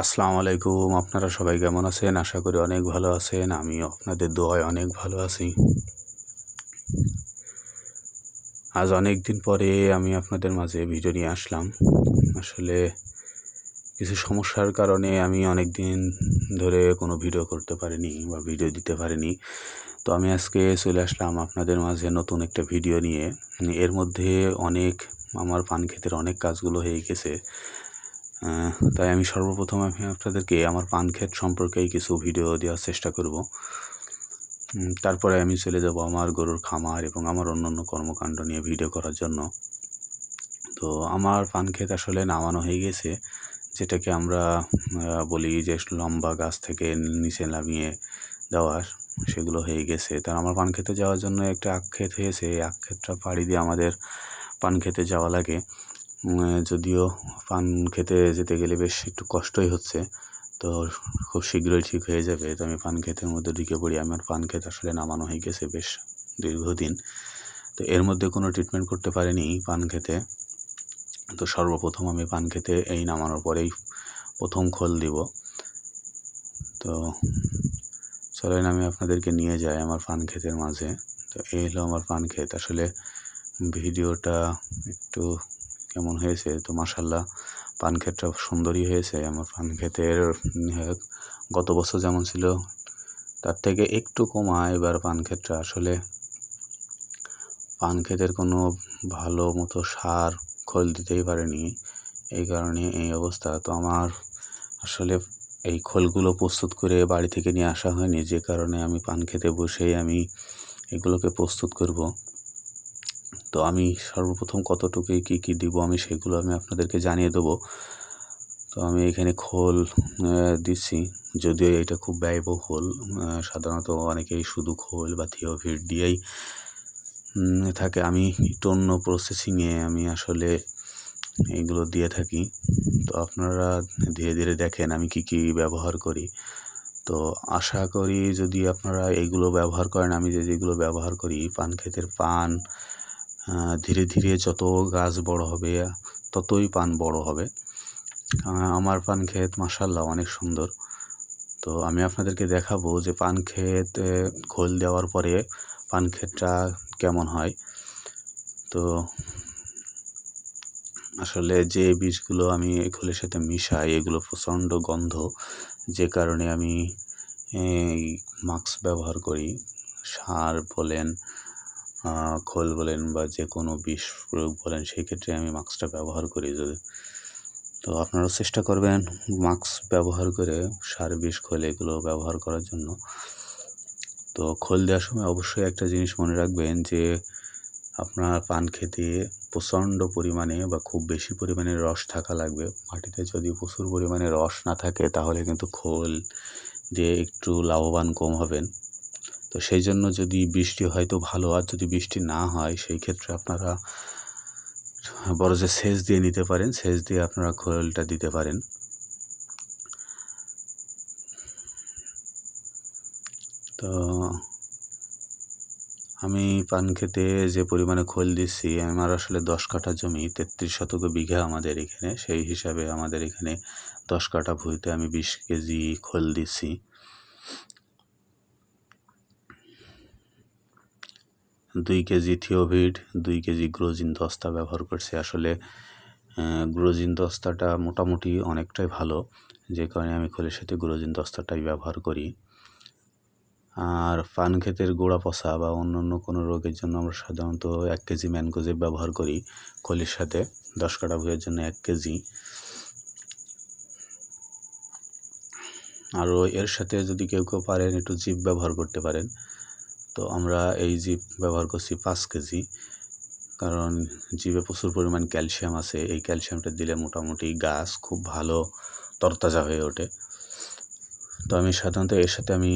আসসালামু আলাইকুম, আপনারা সবাই কেমন আছেন? আশা করি অনেক ভালো আছেন। আমিও আপনাদের দোয়ায় অনেক ভালো আছি। আজ অনেক দিন পরে আমি আপনাদের মাঝে ভিডিও নিয়ে আসলাম। আসলে কিছু সমস্যার কারণে আমি অনেক দিন ধরে কোনো ভিডিও করতে পারিনি বা ভিডিও দিতে পারিনি। তো আমি আজকে চলে আসলাম আপনাদের মাঝে নতুন একটা ভিডিও নিয়ে। এর মধ্যে অনেক আমার পান ক্ষেতের অনেক কাজগুলো হয়ে গেছে। তাই আমি সর্বপ্রথম আমি আপনাদেরকে আমার পান ক্ষেত সম্পর্কেই কিছু ভিডিও দেওয়ার চেষ্টা করব। তারপরে আমি চলে যাব আমার গরুর খামার এবং আমার অন্যান্য কর্মকাণ্ড নিয়ে ভিডিও করার জন্য। তো আমার পান ক্ষেত আসলে নামানো হয়ে গেছে, যেটাকে আমরা বলি যে লম্বা গাছ থেকে নিচে নামিয়ে দেওয়ার সেগুলো হয়ে গেছে। তার আমার পান খেতে যাওয়ার জন্য একটা আখ ক্ষেত হয়েছে, এই আখ ক্ষেতটা পাড়ি দিয়ে আমাদের পান খেতে যাওয়া লাগে। যদিও পান খেতে যেতে গেলে বেশ একটু কষ্টই হচ্ছে, তো খুব শীঘ্রই ঠিক হয়ে যাবে। তো আমি পান ক্ষেতের মধ্যে ঢুকে পড়ি। আমার পান ক্ষেত আসলে নামানো হয়ে গেছে বেশ দীর্ঘদিন। তো এর মধ্যে কোনো ট্রিটমেন্ট করতে পারিনি পান খেতে। তো সর্বপ্রথম আমি পান খেতে এই নামানোর পরেই প্রথম খোল দিব। তো চলেন আমি আপনাদেরকে নিয়ে যাই আমার পান ক্ষেতের মাঝে। তো এই হলো আমার পান ক্ষেত আসলে ভিডিওটা একটু কেমন হয়েছে? তো মাসাল্লাহ পান ক্ষেতটা সুন্দরই হয়েছে। আমার পান ক্ষেতের গত বছর যেমন ছিল, তার থেকে একটু কমা এবার পান ক্ষেতটা আসলে পান ক্ষেতের কোনো ভালো মতো সার খোল দিতেই পারেনি। এই কারণে এই অবস্থা। তো আমার আসলে এই খোলগুলো প্রস্তুত করে বাড়ি থেকে নিয়ে আসা হয়নি। যে কারণে আমি পান খেতে বসেই আমি এগুলোকে প্রস্তুত করব। তো আমি সর্বপ্রথম কতটুকুই কী কী দিব আমি সেগুলো আমি আপনাদেরকে জানিয়ে দেবো। তো আমি এখানে খোল দিচ্ছি। যদিও এটা খুব ব্যয়বহুল সাধারণত অনেকেই শুধু খোল বা থিওভিট দিয়েই থাকে। আমি একটু অন্য প্রসেসিংয়ে আমি আসলে এইগুলো দিয়ে থাকি। তো আপনারা ধীরে ধীরে দেখেন আমি কি কি ব্যবহার করি। তো আশা করি যদি আপনারা এইগুলো ব্যবহার করেন, আমি যে যেগুলো ব্যবহার করি, পান ক্ষেতের পান ধীরে ধীরে যত গাছ বড় হবে, ততই পান বড় হবে। আমার পান ক্ষেত মাসাল্লাহ অনেক সুন্দর। তো আমি আপনাদেরকে দেখাবো যে পান ক্ষেত খোল দেওয়ার পরে পান ক্ষেতটা কেমন হয়। তো আসলে যে বীজগুলো আমি খোলের সাথে মিশাই, এগুলো প্রচণ্ড গন্ধ, যে কারণে আমি মাস্ক ব্যবহার করি। সার বলেন খোল বলেন বা যে কোনো বিষ প্রয়োগ বলেন সেই ক্ষেত্রে আমি মাস্কটা ব্যবহার করি যদি। তো আপনারাও চেষ্টা করবেন মাস্ক ব্যবহার করে সার, বিষ, খোল এগুলো ব্যবহার করার জন্য। তো খোল দেওয়ার সময় অবশ্যই একটা জিনিস মনে রাখবেন যে, আপনার পান খেতে প্রচণ্ড পরিমাণে বা খুব বেশি পরিমাণে রস থাকা লাগবে। মাটিতে যদি প্রচুর পরিমাণে রস না থাকে, তাহলে কিন্তু খোল দিয়ে একটু লাভবান কম হবেন। তো সেই জন্য যদি বৃষ্টি হয়তো ভালো, আর যদি বৃষ্টি না হয় সেই ক্ষেত্রে আপনারা বড় যে সেচ দিয়ে নিতে পারেন, সেচ দিয়ে আপনারা খোলটা দিতে পারেন। তো আমি পান খেতে যে পরিমাণে খোল দিচ্ছি, আমার আসলে দশ কাঠা জমি, তেত্রিশ শতক বিঘা আমাদের এখানে। সেই হিসাবে আমাদের এখানে দশ কাঠা ভুঁইতে আমি বিশ কেজি খোল দিচ্ছি। দুই কেজি থিওভিড, দুই কেজি গ্রোজিন দস্তা ব্যবহার করছি। আসলে গ্রোজিন দস্তাটা মোটামুটি অনেকটাই ভালো। যে কারণে আমি খোলের সাথে গ্রোজিন দস্তাটাই ব্যবহার করি। আর পান ক্ষেতের গোড়া পচা বা অন্য অন্য কোনো রোগের জন্য আমরা সাধারণত এক কেজি ম্যানকোজেব ব্যবহার করি খলির সাথে। দশ কাটা ভুঁয়ের জন্য এক কেজি। আরও এর সাথে যদি কেউ কেউ পারেন, একটু জিপ ব্যবহার করতে পারেন। তো আমরা এই জিপ ব্যবহার করছি পাঁচ কেজি। কারণ জিভে প্রচুর পরিমাণ ক্যালসিয়াম আছে। এই ক্যালসিয়ামটা দিলে মোটামুটি গাছ খুব ভালো তরতাজা হয়ে ওঠে। তো আমি সাধারণত এর সাথে আমি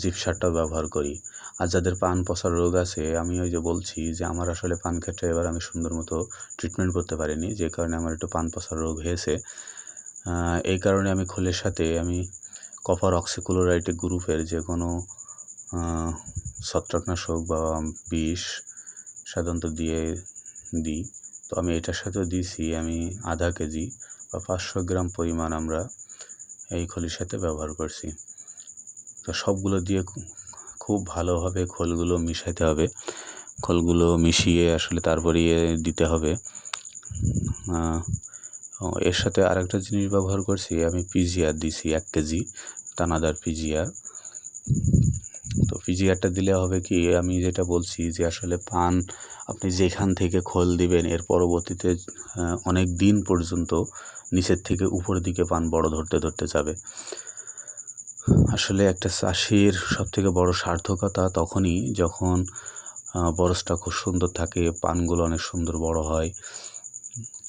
জিপ সারটাও ব্যবহার করি। আর যাদের পান পচার রোগ আছে, আমি ওই যে বলছি যে আমার আসলে পান ক্ষেত্রে এবার আমি সুন্দর মতো ট্রিটমেন্ট করতে পারিনি। যে কারণে আমার একটু পান পচার রোগ হয়েছে। এই কারণে আমি খোলের সাথে আমি কপার অক্সিক্লোরাইট গ্রুপের যে কোনো ছত্রাকনাশক বা বিষ সাধারণত দিয়ে দিই। তো আমি এটার সাথেও দিয়েছি, আমি আধা কেজি বা পাঁচশো গ্রাম পরিমাণ আমরা এই খোলের সাথে ব্যবহার করছি। তো সবগুলো দিয়ে খুব ভালোভাবে খোলগুলো মিশাইতে হবে। খোলগুলো মিশিয়ে আসলে তারপরে দিতে হবে। এর সাথে আরেকটা জিনিস ব্যবহার করছি, আমি পিজিআর দিছি, এক কেজি, দানাদার পিজিআর। তো পিজিআরটা দিলে হবে কি? আমি যেটা বলছি যে আসলে পান আপনি যেখান থেকে খোল দিবেন, এর পরবর্তীতে অনেক দিন পর্যন্ত নিচের থেকে উপরের দিকে পান বড় ধরতে ধরতে যাবে। আসলে একটা চাষির সব থেকে বড় সার্থকতা তখনই যখন বরসটা খুব সুন্দর থাকে, পানগুলো অনেক সুন্দর বড় হয়,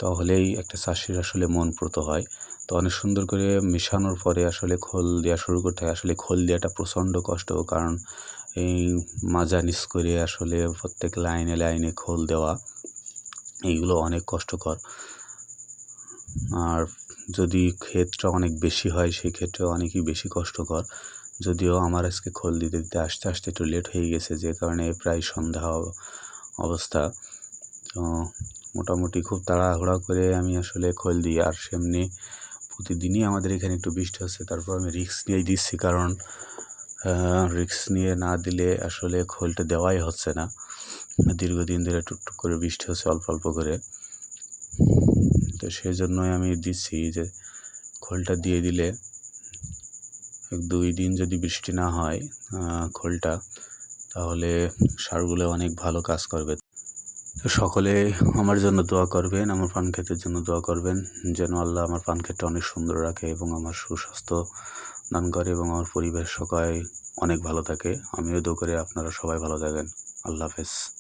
তাহলেই একটা চাষির আসলে মন প্রত হয়। তো অনেক সুন্দর করে মেশানোর পরে আসলে খোল দেওয়া শুরু করতে হয়। আসলে খোল দেওয়াটা প্রচণ্ড কষ্ট, কারণ এই মাজা নিচ করে আসলে প্রত্যেক লাইনে লাইনে খোল দেওয়া, এইগুলো অনেক কষ্টকর। আর যদি ক্ষেতটা অনেক বেশি হয়, সেই ক্ষেত্রে অনেকই বেশি কষ্টকর। যদিও আমার আজকে খোল দিতে দিতে আস্তে আস্তে একটু লেট হয়ে গেছে, যে কারণে প্রায় সন্ধ্যা অবস্থা। তো মোটামুটি খুব তাড়াহুড়া করে আমি আসলে খোল দিই, আর সেমনি প্রতিদিনই আমাদের এখানে একটু বৃষ্টি হচ্ছে, তারপর আমি রিক্স নিয়েই দিচ্ছি কারণ রিক্স নিয়ে না দিলে আসলে খোলটা দেওয়াই হচ্ছে না। দীর্ঘদিন ধরে টুকটুক করে বৃষ্টি হচ্ছে, অল্প অল্প করে। তো সেই জন্যই আমি দিচ্ছি যে, খোলটা দিয়ে দিলে এক দুই দিন যদি বৃষ্টি না হয় খোলটা, তাহলে সারগুলো অনেক ভালো কাজ করবে। সকলে আমার জন্য দোয়া করবেন, আমার পান ক্ষেতের জন্য দোয়া করবেন, যেন আল্লাহ আমার পান ক্ষেতটা অনেক সুন্দর রাখে এবং আমার সুস্বাস্থ্য দান করে এবং আমার পরিবেশ সকায় অনেক ভালো থাকে। আমিও দোয়া করে আপনারা সবাই ভালো থাকেন। আল্লাহ হাফেজ।